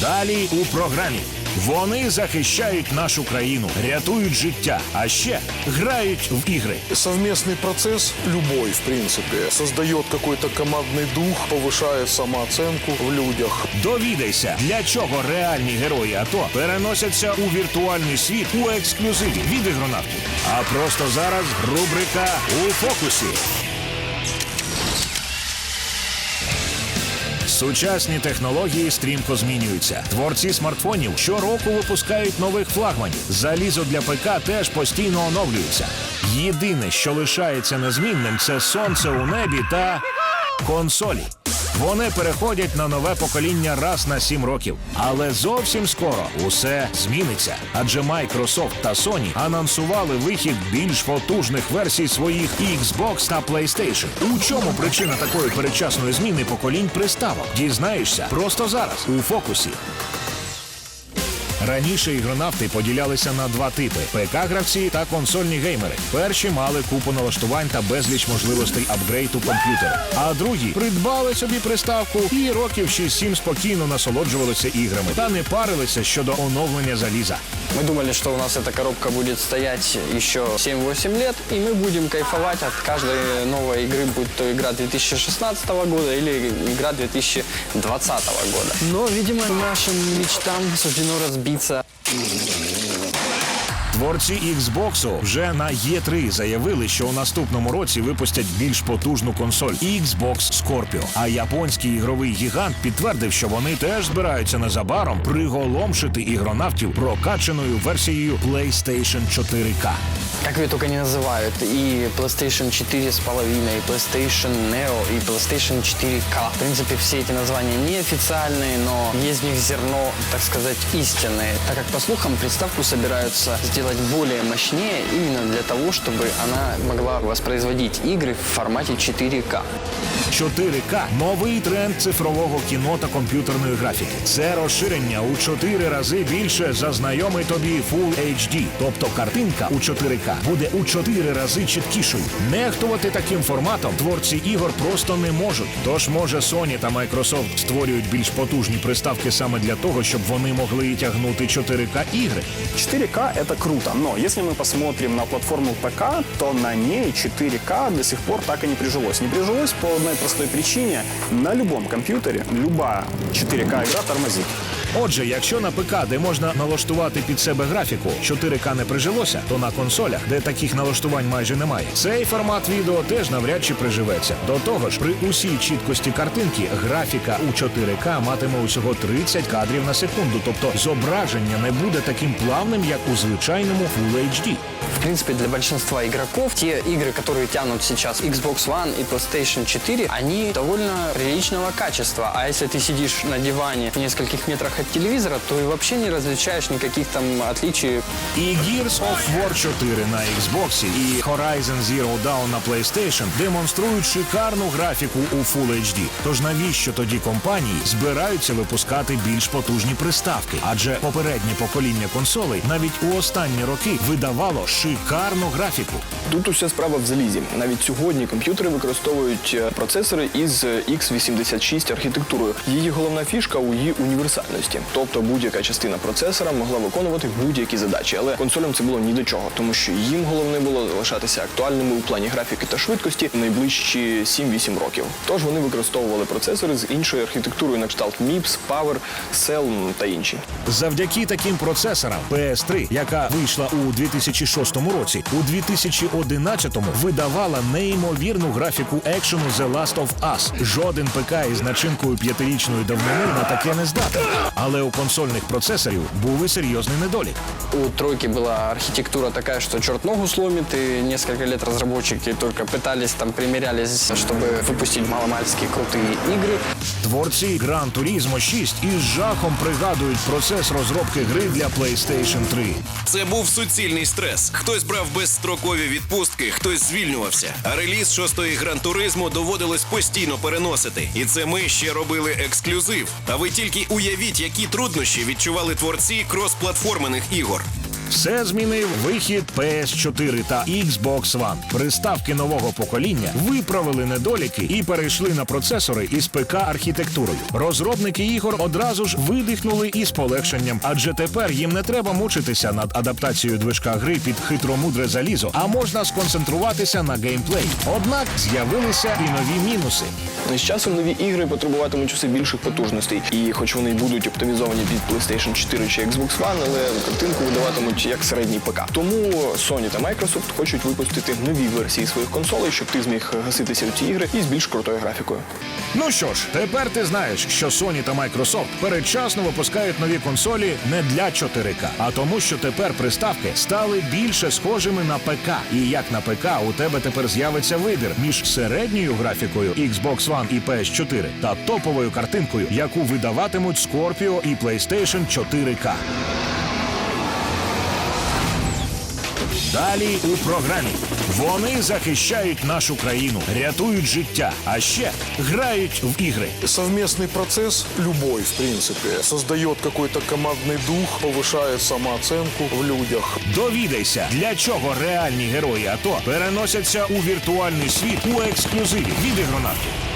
Далі у програмі. Вони захищають нашу країну, рятують життя, а ще грають в ігри. Совместный процесс, любой, в принципе, создает какой-то командный дух, повышает самооценку в людях. Довідайся, для чого реальні герої АТО переносяться у віртуальний світ у ексклюзиві від ігронавтів. А просто зараз рубрика у фокусі. Сучасні технології стрімко змінюються. Творці смартфонів щороку випускають нових флагманів. Залізо для ПК теж постійно оновлюється. Єдине, що лишається незмінним, це сонце у небі та консолі. Вони переходять на нове покоління раз на сім років. Але зовсім скоро усе зміниться. Адже Microsoft та Sony анонсували вихід більш потужних версій своїх Xbox та PlayStation. У чому причина такої передчасної зміни поколінь приставок? Дізнаєшся просто зараз у фокусі. Раніше ігронавти поділялися на два типи: ПК-гравці та консольні геймери. Перші мали купу налаштувань та безліч можливостей апгрейду комп'ютера. А другі придбали собі приставку і років 6-7 спокійно насолоджувалися іграми та не парилися щодо оновлення заліза. Мы думали, что у нас эта коробка будет стоять еще 7-8 лет, и мы будем кайфовать от каждой новой игры, будь то игра 2016 года или игра 2020 года. Но, видимо, нашим мечтам суждено разбиться. Творці Xbox вже на E3 заявили, що у наступному році випустять більш потужну консоль Xbox Scorpio. А японський ігровий гігант підтвердив, що вони теж збираються незабаром приголомшити ігронавтів прокаченою версією PlayStation 4K. Как ее только не называют, и PlayStation 4 с половиной, и PlayStation Neo, и PlayStation 4K. В принципе, все эти названия неофициальные, но есть в них зерно, так сказать, истинное. Так как, по слухам, приставку собираются сделать более мощнее именно для того, чтобы она могла воспроизводить игры в формате 4К. 4К – новий тренд цифрового кіно та комп'ютерної графіки. Це розширення у 4 рази більше за знайомий тобі Full HD. Тобто картинка у 4К буде у 4 рази чіткішою. Нехтувати таким форматом творці ігор просто не можуть. Тож, може, Sony та Microsoft створюють більш потужні приставки саме для того, щоб вони могли тягнути 4К ігри. 4К это круто, но если мы посмотрим на платформу ПК, то на ней 4К до сих пор так и не прижилось. Не прижилось по одной простой причине. На любом компьютере любая 4К игра тормозит. Отже, якщо на ПК, де можна налаштувати під себе графіку, 4К не прижилося, то на консолях, де таких налаштувань майже немає, цей формат відео теж навряд чи приживеться. До того ж, при усій чіткості картинки графіка у 4К матиме усього 30 кадрів на секунду, тобто зображення не буде таким плавним, як у звичайному Full HD В принципе, для большинства игроков те игры, которые тянут сейчас Xbox One и PlayStation 4, они довольно приличного качества. А если ты сидишь на диване в нескольких метрах от телевизора, то и вообще не различаешь никаких там отличий. І Gears of War 4 на Xbox і Horizon Zero Dawn на PlayStation демонструють шикарну графіку у Full HD. Тож навіщо тоді компанії збираються випускати більш потужні приставки? Адже попереднє покоління консолей навіть у останні роки видавало шикарну графіку. Тут уся справа в залізі. Навіть сьогодні комп'ютери використовують е, процесори із е, x86 архітектурою. Її головна фішка у її універсальності. Тобто будь-яка частина процесора могла виконувати будь-які задачі. Але консолям це було ні до чого, тому що їм головне було залишатися актуальними у плані графіки та швидкості найближчі 7-8 років. Тож вони використовували процесори з іншою архітектурою на кшталт MIPS, Power, Cell та інші. Завдяки таким процесорам PS3, яка вийшла у 2006 році, у 2011 видавала неймовірну графіку екшену The Last of Us. Жоден ПК із начинкою п'ятирічної давнини на таке не здатен. Але у консольних процесорів був і серйозний недолік. У тройки была архитектура такая, что черт ногу сломит, и несколько лет разработчики только пытались там, примерялись, чтобы выпустить маломальски крутые игры. Творці Gran Turismo 6 із жахом пригадують процес розробки гри для PlayStation 3. Це був суцільний стрес. Хтось брав безстрокові відпустки, хтось звільнювався. А реліз шостої гран туризму доводилось постійно переносити. І це ми ще робили ексклюзив. А ви тільки уявіть, які труднощі відчували творці кросплатформених ігор. Все змінив вихід PS4 та Xbox One. Приставки нового покоління виправили недоліки і перейшли на процесори із ПК архітектурою. Розробники ігор одразу ж видихнули із полегшенням, адже тепер їм не треба мучитися над адаптацією движка гри під хитромудре залізо, а можна сконцентруватися на геймплеї. Однак з'явилися і нові мінуси. З часом нові ігри потребуватимуть усе більших потужностей, і хоч вони й будуть оптимізовані під PlayStation 4 чи Xbox One, але картинку видаватимуть як середній ПК. Тому Sony та Microsoft хочуть випустити нові версії своїх консолей, щоб ти зміг гаситися у ці ігри із більш крутою графікою. Ну що ж, тепер ти знаєш, що Sony та Microsoft передчасно випускають нові консолі не для 4К, а тому, що тепер приставки стали більше схожими на ПК. І як на ПК у тебе тепер з'явиться вибір між середньою графікою Xbox One і PS4 та топовою картинкою, яку видаватимуть Scorpio і PlayStation 4K. Далі у програмі вони захищають нашу країну, рятують життя, а ще грають в ігри. Совместный процесс, любой, в принципе, создает какой-то командный дух, повышает самооценку в людях. Довідайся, для чого реальні герої АТО переносяться у віртуальний світ у ексклюзиві від ігронавтів.